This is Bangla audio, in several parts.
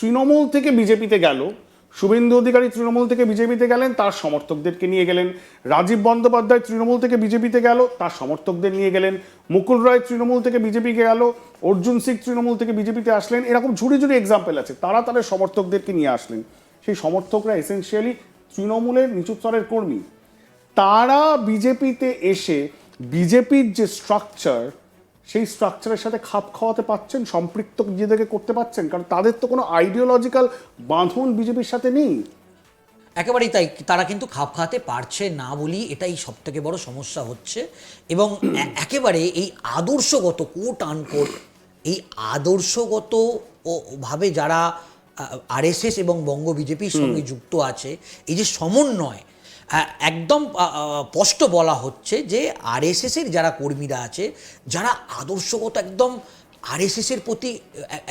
তৃণমূল থেকে বিজেপিতে গেল, শুভেন্দু অধিকারী তৃণমূল থেকে বিজেপিতে গেলেন, তার সমর্থকদেরকে নিয়ে গেলেন। রাজীব বন্দ্যোপাধ্যায় তৃণমূল থেকে বিজেপিতে গেল, তার সমর্থকদের নিয়ে গেলেন। মুকুল রায় তৃণমূল থেকে বিজেপিকে গেল, অর্জুন সিং তৃণমূল থেকে বিজেপিতে আসলেন। এরকম ঝুড়ি ঝুড়ি এক্সাম্পল আছে, তারা তাদের সমর্থকদেরকে নিয়ে আসলেন। সেই সমর্থকরা এসেনশিয়ালি তৃণমূলের নিচু স্তরের কর্মী। তারা বিজেপিতে এসে, বিজেপির যে স্ট্রাকচার সেই স্ট্রাকচারের সাথে খাপ খাওয়াতে পাচ্ছেন সম্পৃক্ত নিজেদেরকে করতে পাচ্ছেন কারণ তাদের তো কোনো আইডিওলজিক্যাল বাঁধন বিজেপির সাথে নেই। একেবারেই তাই তারা কিন্তু খাপ খাওয়াতে পারছে না বলি এটাই সব থেকে বড় সমস্যা হচ্ছে। এবং একেবারে এই আদর্শগত কোট আনকোট এই আদর্শগত ভাবে যারা আরএসএস এবং বঙ্গ বিজেপির সঙ্গে যুক্ত আছে এই যে সমন্বয় একদম স্পষ্ট বলা হচ্ছে যে আরএসএসের যারা কর্মীরা আছে যারা আদর্শগত একদম আরএসএস এর প্রতি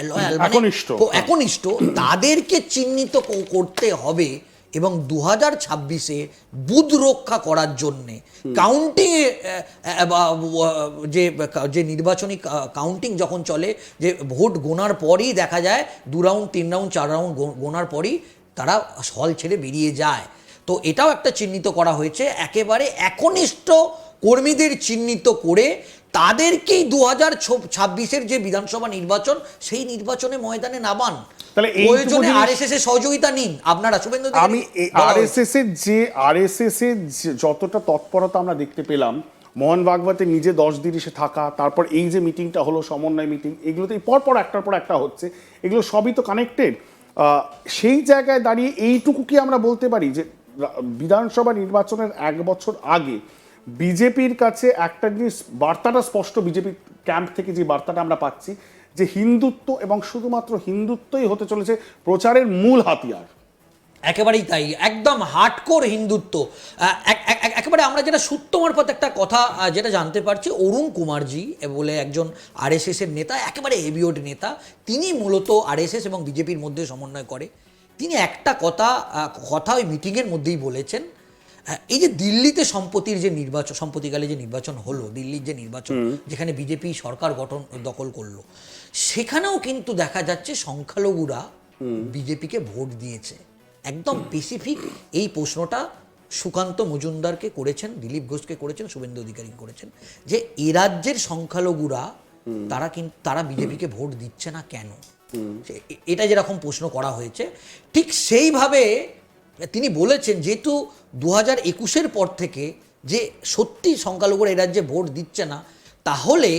লয়াল একনিষ্ঠ। একনিষ্ঠ তাদেরকে চিহ্নিত করতে হবে এবং দু হাজার ছাব্বিশে বুথ রক্ষা করার জন্যে কাউন্টিং যে যে নির্বাচনী কাউন্টিং যখন চলে যে ভোট গোনার পরই দেখা যায় দু রাউন্ড তিন রাউন্ড চার রাউন্ড গোনার পরই তারা হল ছেড়ে বেরিয়ে যায় তো এটাও একটা চিহ্নিত করা হয়েছে। একেবারে একনিষ্ঠ কর্মীদের চিহ্নিত করে তাদেরকেই দু হাজার ছাব্বিশের যে বিধানসভা নির্বাচন সেই নির্বাচনে ময়দানে নামান। তাহলে প্রয়োজনে আরএসএস এর সহযোগিতা নিন। আপনারা শুভেন্দু আমি। আরএসএস এর যে আরএসএস এর যতটা তৎপরতা আমরা দেখতে পেলাম মোহন ভাগবতের নিজে দশ দিন থাকা তারপর এই যে মিটিংটা হলো সমন্বয় মিটিং এগুলোতে পর পর একটার পর একটা হচ্ছে। এগুলো সবই তো কানেক্টেড সেই জায়গায় দাঁড়িয়ে এইটুকু কি আমরা বলতে পারি যে বিধানসভা নির্বাচনের এক বছর আগে বিজেপির কাছে একটা জিনিস, বার্তাটা স্পষ্ট, বিজেপি ক্যাম্প থেকে যে বার্তাটা আমরা পাচ্ছি, যে হিন্দুত্ব এবং শুধুমাত্র হিন্দুত্বই হতে চলেছে প্রচারের মূল হাতিয়ার। একেবারেই তাই, একদম হার্ডকোর হিন্দুত্ব। এক- এক- এক- একেবারে আমরা যেটা সূত্র মারফত একটা কথা যেটা জানতে পারছি, অরুণ কুমারজি বলে একজন আরএসএস এর নেতা, একেবারে হেভিওড নেতা, তিনি মূলত আরএসএস এবং বিজেপির মধ্যে সমন্বয় করে। তিনি একটা কথা কথা ওই মিটিংয়ের মধ্যেই বলেছেন। এই যে দিল্লিতে সম্পত্তির যে নির্বাচন সম্পত্তিকালে যে নির্বাচন হলো দিল্লির যে নির্বাচন যেখানে বিজেপি সরকার গঠন দখল করল সেখানেও কিন্তু দেখা যাচ্ছে সংখ্যালঘুরা বিজেপিকে ভোট দিয়েছে। একদম স্পেসিফিক এই প্রশ্নটা সুকান্ত মজুমদারকে করেছেন দিলীপ ঘোষকে করেছেন শুভেন্দু অধিকারী করেছেন যে এ রাজ্যের সংখ্যালঘুরা তারা কিন্তু তারা বিজেপিকে ভোট দিচ্ছে না কেন? এটা যেরকম প্রশ্ন করা হয়েছে ঠিক সেইভাবে তিনি বলেছেন যেহেতু দু হাজার একুশের পর থেকে যে সত্যি সংখ্যালঘুরা এ রাজ্যে ভোট দিচ্ছে না তাহলে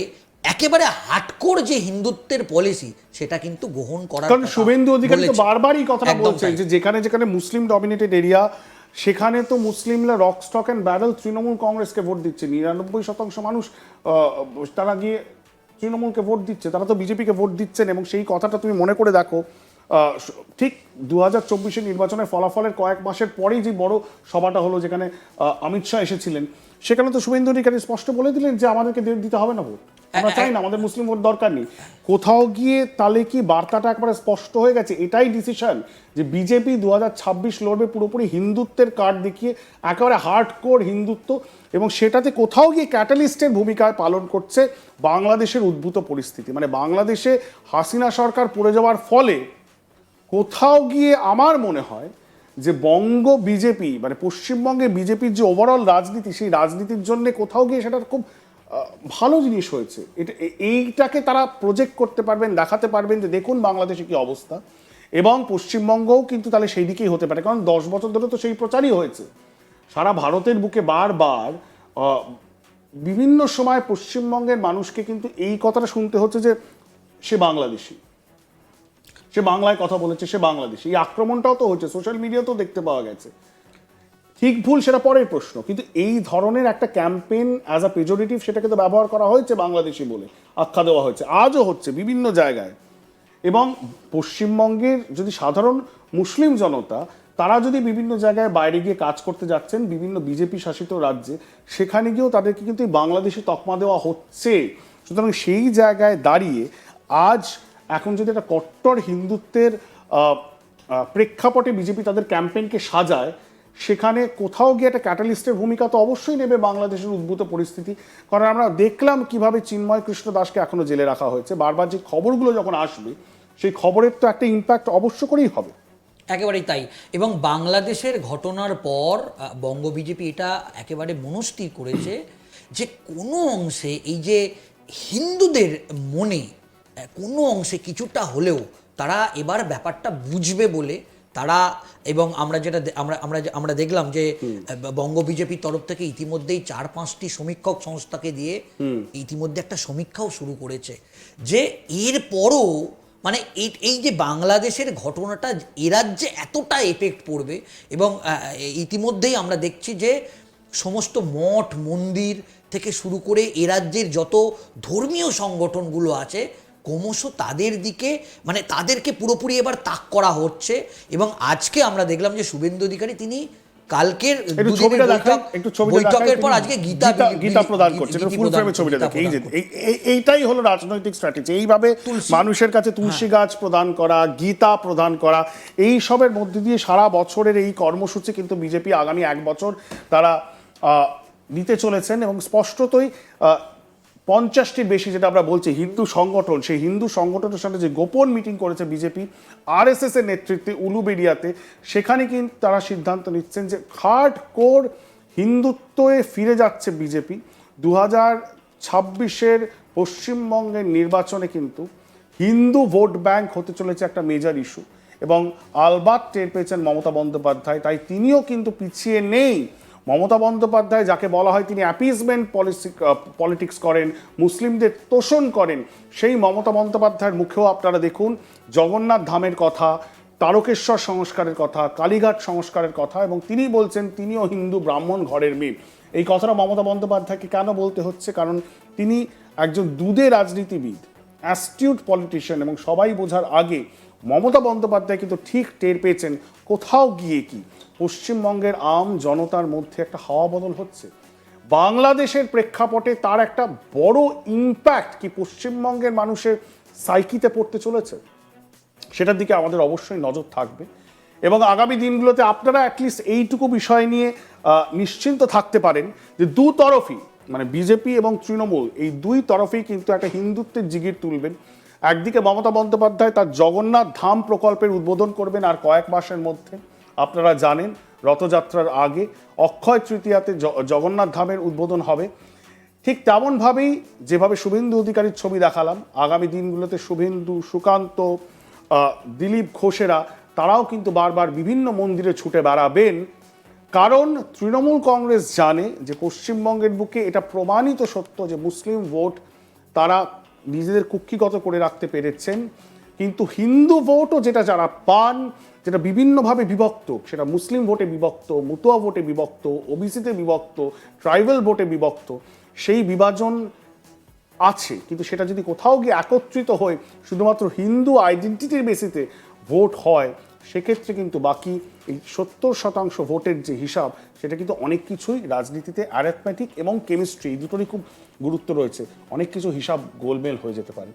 একেবারে হাটকোর যে হিন্দুত্বের পলিসি সেটা কিন্তু গ্রহণ করা কারণ শুভেন্দু অধিকারী তো। বারবারই কথাটা বলছেন যে যেখানে যেখানে মুসলিম ডমিনেটেড এরিয়া সেখানে তো মুসলিমরা rock stock and barrel Trinamool কংগ্রেসকে ভোট দিচ্ছে। নিরানব্বই শতাংশ মানুষ আহ, তারা গিয়ে তৃণমূলকে ভোট দিচ্ছে তারা তো বিজেপিকে ভোট দিচ্ছেন এবং সেই কথাটা তুমি মনে করে দেখো ঠিক দু হাজার চব্বিশের নির্বাচনের ফলাফলের কয়েক মাসের পরেই যে বড় সভাটা হলো যেখানে অমিত শাহ এসেছিলেন সেখানে তো শুভেন্দু অধিকারী স্পষ্ট বলে দিলেন যে আমাদেরকে দিতে হবে না ভোট। আমরা চাই না আমাদের মুসলিম ভোট দরকার নেই। কোথাও গিয়ে তাহলে কি বার্তাটা একবারে স্পষ্ট হয়ে গেছে? এটাই ডিসিশন যে বিজেপি দু হাজার ছাব্বিশ লড়বে পুরোপুরি হিন্দুত্বের কার্ড দেখিয়ে একেবারে হার্ড কোর হিন্দুত্ব এবং সেটাতে কোথাও গিয়ে ক্যাটালিস্টের ভূমিকায় পালন করছে বাংলাদেশের উদ্ভূত পরিস্থিতি। মানে বাংলাদেশে হাসিনা সরকার পড়ে যাওয়ার ফলে কোথাও গিয়ে আমার মনে হয় যে বঙ্গ বিজেপি মানে পশ্চিমবঙ্গে বিজেপির যে ওভারঅল রাজনীতি, সেই রাজনীতির জন্য কোথাও গিয়ে সেটা খুব ভালো জিনিস হয়েছে। এটা এইটাকে তারা প্রজেক্ট করতে পারবেন, দেখাতে পারবেন যে দেখুন বাংলাদেশে কি অবস্থা। এবং পশ্চিমবঙ্গও কিন্তু তাহলে সেই দিকেই হতে পারে, কারণ দশ বছর ধরে তো সেই প্রচারই হয়েছে। সারা ভারতের বুকে বারবার বিভিন্ন সময় পশ্চিমবঙ্গের মানুষকে কিন্তু এই কথাটা শুনতে হচ্ছে যে সে বাংলাদেশি। সে বাংলায় কথা বলেছে, সে বাংলাদেশি। এই আক্রমণটাও তো হচ্ছে, সোশ্যাল মিডিয়াতেও দেখতে পাওয়া গেছে। ঠিক ভুল, সেটা পরের প্রশ্ন। কিন্তু এই ধরনের একটা ক্যাম্পেইন অ্যাজ আ পেজোরিটিভ সেটাকে তো ব্যবহার করা হয়েছে বাংলাদেশি বলে, আখ্যা দেওয়া হয়েছে। আজও হচ্ছে বিভিন্ন জায়গায়। এবং পশ্চিমবঙ্গের যদি সাধারণ মুসলিম জনতা তারা যদি বিভিন্ন জায়গায় বাইরে গিয়ে কাজ করতে যাচ্ছেন, বিভিন্ন বিজেপি শাসিত রাজ্যে, সেখানে গিয়েও তাদেরকে কিন্তু বাংলাদেশি তকমা দেওয়া হচ্ছে। সুতরাং সেই জায়গায় দাঁড়িয়ে আজ এখন যদি একটা কট্টর হিন্দুত্বের প্রেক্ষাপটে বিজেপি তাদের ক্যাম্পেইনকে সাজায়, সেখানে কোথাও গিয়ে একটা ক্যাটালিস্টের ভূমিকা তো অবশ্যই নেবে বাংলাদেশের উদ্ভূত পরিস্থিতি। কারণ আমরা দেখলাম কীভাবে চিন্ময় কৃষ্ণ দাসকে এখনও জেলে রাখা হয়েছে। বারবার যে খবরগুলো যখন আসবে, সেই খবরের তো একটা ইম্প্যাক্ট অবশ্য করেই হবে। একেবারেই তাই। এবং বাংলাদেশের ঘটনার পর বঙ্গ বিজেপি এটা একেবারে মনস্থির করেছে যে কোনো অংশে এই যে হিন্দুদের মনে কোনো অংশে কিছুটা হলেও তারা এবার ব্যাপারটা বুঝবে বলে তারা এবং আমরা যেটা আমরা আমরা আমরা দেখলাম যে বঙ্গ বিজেপির তরফ থেকে ইতিমধ্যেই চার পাঁচটি সমীক্ষক সংস্থাকে দিয়ে ইতিমধ্যে একটা সমীক্ষাও শুরু করেছে যে এর পরও মানে এই যে বাংলাদেশের ঘটনাটা, এ রাজ্যে এতটা এফেক্ট পড়বে এবং ইতিমধ্যেই আমরা দেখছি যে সমস্ত মঠ, মন্দির থেকে শুরু করে এ রাজ্যের যত ধর্মীয় সংগঠনগুলো আছে, ক্রমশ তাদের দিকে মানে তাদেরকে পুরোপুরি এবার তাক করা হচ্ছে এবং আজকে আমরা দেখলাম যে শুভেন্দু অধিকারী তিনি কালকের ছবিটা বৈঠক- একটু ছবিটা বৈঠকের পর আজকে গীতা গীতা প্রদান করছে ফুল ফ্রেমে ছবিটা দেখে এই যে এইটাই হলো রাজনৈতিক স্ট্র্যাটেজি এইভাবে মানুষের কাছে তুলসী গাছ প্রদান করা গীতা প্রদান করা এই সবের মধ্যে দিয়ে সারা বছরের এই কর্মসূচি কিন্তু বিজেপি আগামী এক বছর তারা নিতে চলেছেন এবং স্পষ্টতই পঞ্চাশটির বেশি যেটা আমরা বলছি হিন্দু সংগঠন, সেই হিন্দু সংগঠনের সাথে যে গোপন মিটিং করেছে বিজেপি আর এস এর নেতৃত্বে উলুবেড়িয়াতে, সেখানে কিন্তু তারা সিদ্ধান্ত নিচ্ছেন যে হার্ড কোর হিন্দুত্বে ফিরে যাচ্ছে বিজেপি। দু হাজার ছাব্বিশের পশ্চিমবঙ্গের নির্বাচনে কিন্তু হিন্দু ভোট ব্যাংক হতে চলেছে একটা মেজর ইস্যু এবং আলবাত টের পেয়েছেন মমতা বন্দ্যোপাধ্যায়, তাই তিনিও কিন্তু পিছিয়ে নেই। মমতা বন্দ্যোপাধ্যায়, যাকে বলা হয় তিনি অ্যাপিসমেন্ট পলিসি পলিটিক্স করেন, মুসলিমদের তোষণ করেন, সেই মমতা বন্দ্যোপাধ্যায়ের মুখেও আপনারা দেখুন জগন্নাথ ধামের কথা, তারকেশ্বর সংস্কারের কথা, কালীঘাট সংস্কারের কথা এবং তিনি বলছেন তিনিও হিন্দু ব্রাহ্মণ ঘরের মেয়ে। এই কথাটা মমতা বন্দ্যোপাধ্যায়কে কেন বলতে হচ্ছে? কারণ তিনি একজন দুধে রাজনীতিবিদ অ্যাস্টিউট পলিটিশিয়ান এবং সবাই বোঝার আগে মমতা বন্দ্যোপাধ্যায় কিন্তু ঠিক টের পেয়েছেন কোথাও গিয়ে কি। পশ্চিমবঙ্গের আম জনতার মধ্যে একটা হাওয়া বদল হচ্ছে। বাংলাদেশের প্রেক্ষাপটে তার একটা বড় ইম্প্যাক্ট কি পশ্চিমবঙ্গের মানুষের সাইকিতে পড়তে চলেছে। সেটার দিকে আমাদের অবশ্যই নজর থাকবে। এবং আগামী দিনগুলোতে আপনারা অ্যাটলিস্ট এইটুকু বিষয় নিয়ে নিশ্চিন্ত থাকতে পারেন যে দু তরফই মানে বিজেপি এবং তৃণমূল, এই দুই তরফেই কিন্তু একটা হিন্দুত্বের জিগির তুলবেন। একদিকে মমতা বন্দ্যোপাধ্যায় তার জগন্নাথ ধাম প্রকল্পের উদ্বোধন করবেন আর কয়েক মাসের মধ্যে, আপনারা জানেন রথযাত্রার আগে অক্ষয় তৃতীয়াতে জগন্নাথ ধামের উদ্বোধন হবে। ঠিক তেমনভাবেই যেভাবে শুভেন্দু অধিকারীর ছবি দেখালাম, আগামী দিনগুলোতে শুভেন্দু, সুকান্ত দিলীপ ঘোষেরা, তারাও কিন্তু বারবার বিভিন্ন মন্দিরে ছুটে বেড়াবেন। কারণ তৃণমূল কংগ্রেস জানে যে পশ্চিমবঙ্গের বুকে এটা প্রমাণিত সত্য যে মুসলিম ভোট তারা নিজেদের কুক্ষিগত করে রাখতে পেরেছেন। কিন্তু হিন্দু ভোটও যেটা যারা পান, যেটা বিভিন্নভাবে বিভক্ত, সেটা মুসলিম ভোটে বিভক্ত, মুতুয়া ভোটে বিভক্ত, ওবিসিতে বিভক্ত, ট্রাইবাল ভোটে বিভক্ত, সেই বিভাজন আছে। কিন্তু সেটা যদি কোথাও গিয়ে একত্রিত হয়ে, শুধুমাত্র হিন্দু আইডেন্টিটির বেসিতে ভোট হয় সেক্ষেত্রে কিন্তু বাকি এই সত্তর শতাংশ ভোটের যে হিসাব, সেটা কিন্তু অনেক কিছুই রাজনীতিতে অ্যারেথমেটিক এবং কেমিস্ট্রি এই দুটোরই খুব গুরুত্ব রয়েছে। অনেক কিছু হিসাব গোলমেল হয়ে যেতে পারে।